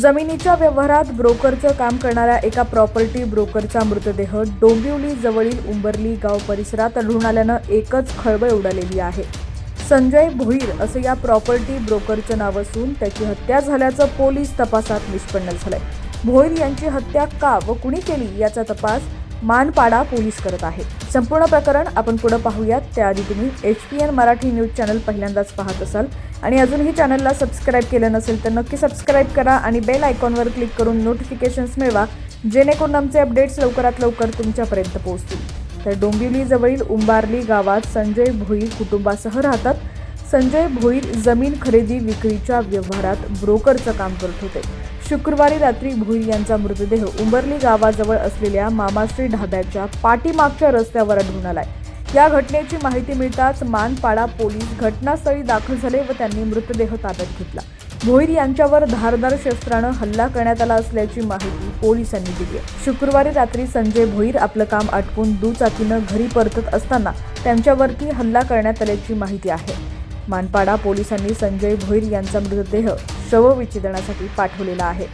जमिनीच्या व्यवहारात ब्रोकरचं काम करणाऱ्या एका प्रॉपर्टी ब्रोकरचा मृतदेह डोंबिवली जवळील उंबरली गाव परिसरात आढळून आल्यानं एकच खळबळ उडालेली आहे. संजय भोईर असं या प्रॉपर्टी ब्रोकरचं नाव असून त्याची हत्या झाल्याचं पोलीस तपासात निष्पन्न झालंय. भोईर यांची हत्या का व कुणी केली याचा तपास मानपाडा पोलीस करत आहे. संपूर्ण प्रकरण आपण पुढे पाहूयात. त्याआधी तुम्ही H P N Marathi news channel पहिल्यांदाच पाहत असाल. आणि अजूनही चॅनलला सबस्क्राईब केलं नसेल तर नक्की सबस्क्राईब करा आणि बेल आयकॉनवर क्लिक करून नोटिफिकेशन्स मिळवा जेणेकरून आमचे अपडेट्स लवकरात लवकर तुमच्यापर्यंत पोहोचतील. तर डोंबिवलीजवळील उंबारली गावात संजय भोई कुटुंबासह राहतात. संजय भोईर जमीन खरेदी विक्रीच्या व्यवहारात ब्रोकरचं काम करत होते. शुक्रवारी रात्री भोईर यांचा मृतदेह उंबरली गावाजवळ असलेल्या मामाश्री ढाब्याच्या पाठीमागच्या रस्त्यावर आढळून आलाय. या घटनेची माहिती मिळताच मानपाडा पोलीस घटनास्थळी दाखल झाले व त्यांनी मृतदेह ताब्यात घेतला. भोईर यांच्यावर धारदार शस्त्रानं हल्ला करण्यात आला असल्याची माहिती पोलिसांनी दिली आहे. शुक्रवारी रात्री संजय भोईर आपलं काम आटपून दुचाकीनं घरी परतत असताना त्यांच्यावरती हल्ला करण्यात आल्याची माहिती आहे. मानपाडा पोलिसांनी संजय भोईर यांचा मृतदेह शवविच्छेदनासाठी पाठवलेला आहे.